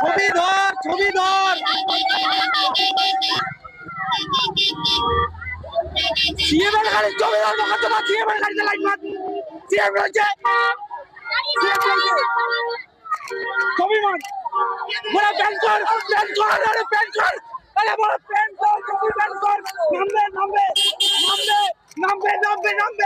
ছবি ধর ছবি ধর। সিএম এর গাড়ি ছবি ধর দোকান তো সিএম এর গাড়িতে লাইট মার। সিএম রয়েছে। ছবি মার। বড় প্যান কর প্যান কর, আরে প্যান কর। আরে বড় প্যান ছবি প্যান নামবে নামবে নামবে নামবে নামবে নামবে।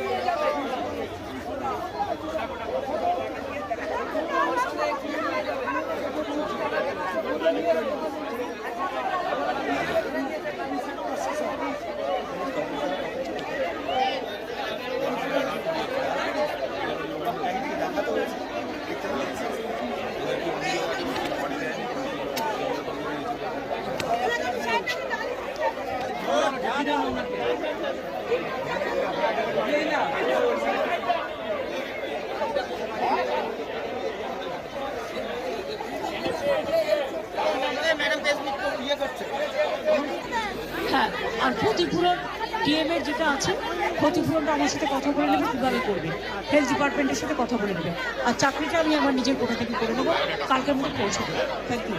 হ্যাঁ আর ক্ষতিপূরণ ডিএম এর যেটা আছে, ক্ষতিপূরণটা আমার সাথে কথা বলে নেবে, কীভাবে করবে? হেলথ ডিপার্টমেন্টের সাথে কথা বলে নেবে। আর চাকরিটা আমি আমার নিজের কোথা থেকে করে নেব, কালকের মধ্যে পৌঁছে দেবো। থ্যাংক ইউ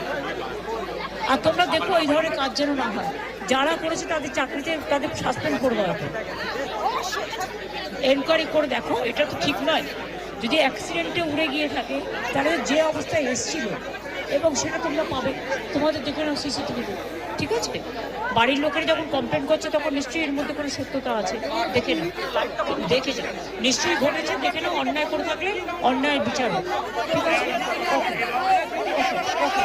আর তোমরা দেখো এই ধরনের কাজ যেন না হয়। যারা করেছে তাদের চাকরিতে তাদের সাসপেন্ড করব এনকোয়ারি করে দেখো, এটা তো ঠিক নয়। যদি অ্যাক্সিডেন্টে উড়ে গিয়ে থাকে, তাহলে যে অবস্থায় এসেছিল, এবং সেটা তোমরা পাবে। তোমাদের দেখে নাও সিসিটিভিতে ঠিক আছে? বাড়ির লোকের যখন কমপ্লেন করছে, তখন নিশ্চয়ই এর মধ্যে কোনো সত্যতা আছে। দেখে নাও। দেখে যাও। নিশ্চয়ই ঘটেছে, দেখে নাও। অন্যায় করে থাকলে অন্যায় বিচার ঠিক আছে? ওকে ওকে ওকে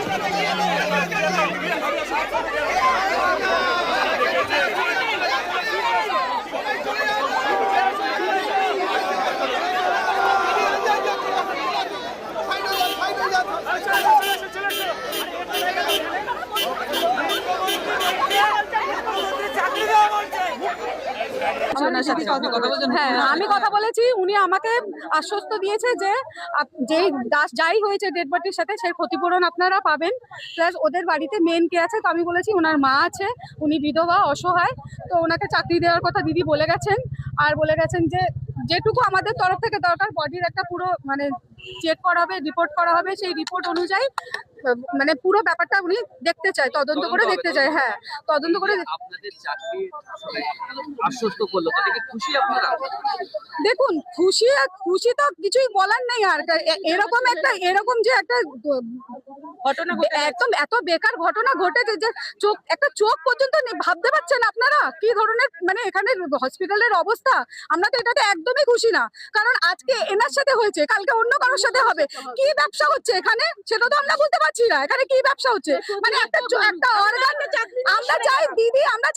ওনার সাথে হ্যাঁ আমি কথা বলেছি উনি আমাকে আশ্বস্ত দিয়েছে যে যেই দাস যাই হয়েছে ডেড বডির সাথে সেই ক্ষতিপূরণ আপনারা পাবেন। প্লাস ওদের বাড়িতে মেন কে আছে তো আমি বলেছি ওনার মা আছে উনি বিধবা অসহায় তো ওনাকে চাকরি দেওয়ার কথা দিদি বলে গেছেন। আর বলে গেছেন যে যেটুকু আমাদের তরফ থেকে দরকার বডির একটা পুরো মানে চেক করা হবে রিপোর্ট করা হবে সেই রিপোর্ট অনুযায়ী মানে পুরো ব্যাপারটা উনি দেখতে চায় তদন্ত করে দেখতে চায় হ্যাঁ তদন্ত করে খুশি আপনারা? দেখুন খুশি খুশি তো কিছুই বলার নেই আর এরকম একটা এরকম যে একটা ঘটনা একদম এত বেকার ঘটনা ঘটেছে যে চোখ একটা চোখ পর্যন্ত নেই, ভাবতে পারছেন আপনারা? কি ধরনের মানে এখানে হসপিটালের অবস্থা? আমরা তো এটাতে একদমই খুশি না। কারণ আজকে এনার সাথে হয়েছে কালকে অন্য কারোর সাথে হবে। কি ব্যবসা হচ্ছে এখানে? সেটা তো আমরা বলতে পারছি না। এখানে কি ব্যবসা হচ্ছে? মানে একটা একটা অর্গান আমরা চাই দিদি আমরা